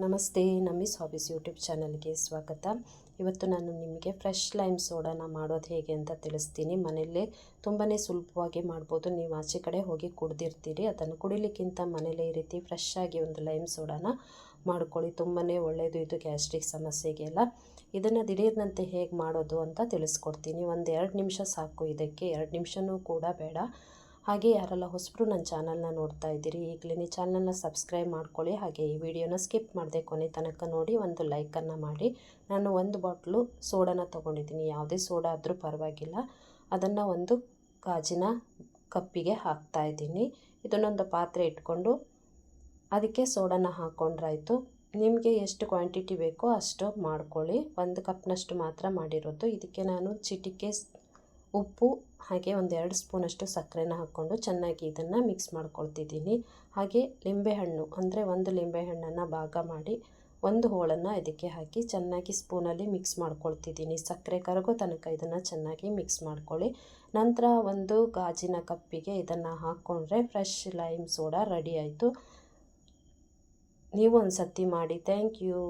ನಮಸ್ತೆ ನಮ್ಮಿಸ್ hobbies YouTube ಚಾನಲ್ಗೆ ಸ್ವಾಗತ. ಇವತ್ತು ನಾನು ನಿಮಗೆ ಫ್ರೆಶ್ ಲೈಮ್ ಸೋಡಾನ ಮಾಡೋದು ಹೇಗೆ ಅಂತ ತಿಳಿಸ್ತೀನಿ. ಮನೆಯಲ್ಲೇ ತುಂಬಾ ಸುಲಭವಾಗಿ ಮಾಡ್ಬೋದು. ನೀವು ಆಚೆ ಕಡೆ ಹೋಗಿ ಕುಡ್ದಿರ್ತೀರಿ. ಅದನ್ನು ಕುಡಿಲಿಕ್ಕಿಂತ ಮನೇಲೇ ಈ ರೀತಿ ಫ್ರೆಶ್ ಆಗಿ ಒಂದು ಲೈಮ್ ಸೋಡಾನ ಮಾಡ್ಕೊಳ್ಳಿ. ತುಂಬಾ ಒಳ್ಳೆಯದು ಇದು ಗ್ಯಾಸ್ಟ್ರಿಕ್ ಸಮಸ್ಯೆಗೆಲ್ಲ ಇದನ್ನು ದಿಢೀರ್ನಂತೆ ಹೇಗೆ ಮಾಡೋದು ಅಂತ ತಿಳಿಸ್ಕೊಡ್ತೀನಿ. ಒಂದು ಎರಡು ನಿಮಿಷ ಸಾಕು ಇದಕ್ಕೆ. ಎರಡು ನಿಮಿಷವೂ ಕೂಡ ಬೇಡ. ಹಾಗೆ ಯಾರೆಲ್ಲ ಹೊಸಬರು ನನ್ನ ಚಾನಲ್ನ ನೋಡ್ತಾ ಇದ್ದೀರಿ, ಈಗಲೇ ಚಾನಲ್ನ ಸಬ್ಸ್ಕ್ರೈಬ್ ಮಾಡ್ಕೊಳ್ಳಿ. ಹಾಗೆ ಈ ವಿಡಿಯೋನ ಸ್ಕಿಪ್ ಮಾಡದೆ ಕೊನೆ ತನಕ ನೋಡಿ, ಒಂದು ಲೈಕನ್ನು ಮಾಡಿ. ನಾನು ಒಂದು ಬಾಟ್ಲು ಸೋಡಾನ ತೊಗೊಂಡಿದ್ದೀನಿ. ಯಾವುದೇ ಸೋಡಾ ಆದರೂ ಪರವಾಗಿಲ್ಲ. ಅದನ್ನು ಒಂದು ಗಾಜಿನ ಕಪ್ಪಿಗೆ ಹಾಕ್ತಾ ಇದ್ದೀನಿ. ಇದನ್ನೊಂದು ಪಾತ್ರೆ ಇಟ್ಕೊಂಡು ಅದಕ್ಕೆ ಸೋಡಾನ ಹಾಕ್ಕೊಂಡ್ರಾಯ್ತು ನಿಮಗೆ ಎಷ್ಟು ಕ್ವಾಂಟಿಟಿ ಬೇಕೋ ಅಷ್ಟು ಮಾಡ್ಕೊಳ್ಳಿ. ಒಂದು ಕಪ್ನಷ್ಟು ಮಾತ್ರ ಮಾಡಿರೋದು. ಇದಕ್ಕೆ ನಾನು ಚಿಟಿಕೆ ಉಪ್ಪು, ಹಾಗೆ ಒಂದು ಎರಡು ಸ್ಪೂನಷ್ಟು ಸಕ್ಕರೆನ ಹಾಕ್ಕೊಂಡು ಚೆನ್ನಾಗಿ ಇದನ್ನು ಮಿಕ್ಸ್ ಮಾಡ್ಕೊಳ್ತಿದ್ದೀನಿ. ಹಾಗೆ ಲಿಂಬೆಹಣ್ಣು, ಅಂದರೆ ಒಂದು ಲಿಂಬೆಹಣ್ಣನ್ನು ಭಾಗ ಮಾಡಿ ಒಂದು ಹೋಳನ್ನು ಇದಕ್ಕೆ ಹಾಕಿ ಚೆನ್ನಾಗಿ ಸ್ಪೂನಲ್ಲಿ ಮಿಕ್ಸ್ ಮಾಡ್ಕೊಳ್ತಿದ್ದೀನಿ. ಸಕ್ಕರೆ ಕರಗೋ ತನಕ ಇದನ್ನು ಚೆನ್ನಾಗಿ ಮಿಕ್ಸ್ ಮಾಡ್ಕೊಳ್ಳಿ. ನಂತರ ಒಂದು ಗಾಜಿನ ಕಪ್ಪಿಗೆ ಇದನ್ನು ಹಾಕ್ಕೊಂಡ್ರೆ ಫ್ರೆಶ್ ಲೈಮ್ ಸೋಡಾ ರೆಡಿ ಆಯಿತು. ನೀವು ಒಂದು ಸತಿ ಮಾಡಿ ಥ್ಯಾಂಕ್ ಯು